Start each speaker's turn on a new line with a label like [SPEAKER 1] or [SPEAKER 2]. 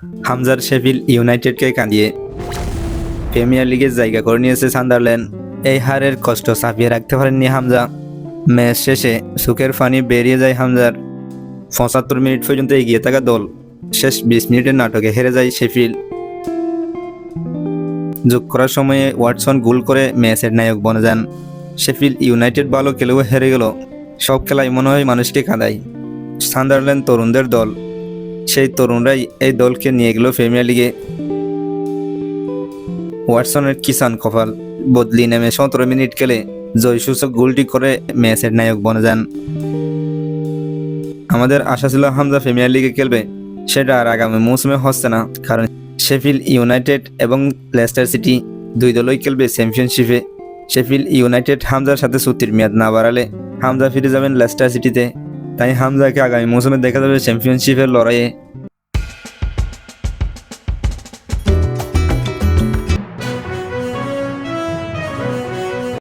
[SPEAKER 1] হামজার শেফিল ইউনাইটেডকে কাঁদিয়ে প্রিমিয়ার লিগের জায়গা করে নিয়েছে সান্দারল্যান্ড এই হারের কষ্ট চাপিয়ে রাখতে পারেননি হামজা। ম্যাচ শেষে সুখের ফানি বেরিয়ে যায় হামজার। পঁচাত্তর মিনিট পর্যন্ত এগিয়ে থাকা দল শেষ বিশ মিনিটের নাটকে হেরে যায় শেফিল যোগ করার সময়ে ওয়াটসন গোল করে ম্যাচের নায়ক বনে যান। শেফিল ইউনাইটেড ভালো খেলেও হেরে গেল। সব খেলায় মনে হয় মানুষকে কাঁদায়। সান্দারল্যান্ড তরুণদের দল সেই তরুণরাই এই দলকে নিয়ে গেল প্রিমিয়ার লিগে। ওয়াটসনের কিষান কপাল বদলি নেমে সতেরো মিনিট খেলে জয়সূচক গোলটি করে ম্যাচের নায়ক বনে যান। আমাদের আশা ছিল হামজা প্রিমিয়ার লিগে খেলবে, সেটা আর আগামী মৌসুমে হচ্ছে না, কারণ শেফিল ইউনাইটেড এবং লেস্টার সিটি দুই দলই খেলবে চ্যাম্পিয়নশিপে। শেফিল ইউনাইটেড হামজার সাথে চুক্তির মেয়াদ না বাড়ালে হামজা ফিরে যাবেন লেস্টার সিটিতে। তাই হামজাকে আগামী মৌসুমে দেখা যাবে চ্যাম্পিয়নশিপের লড়াইয়ে।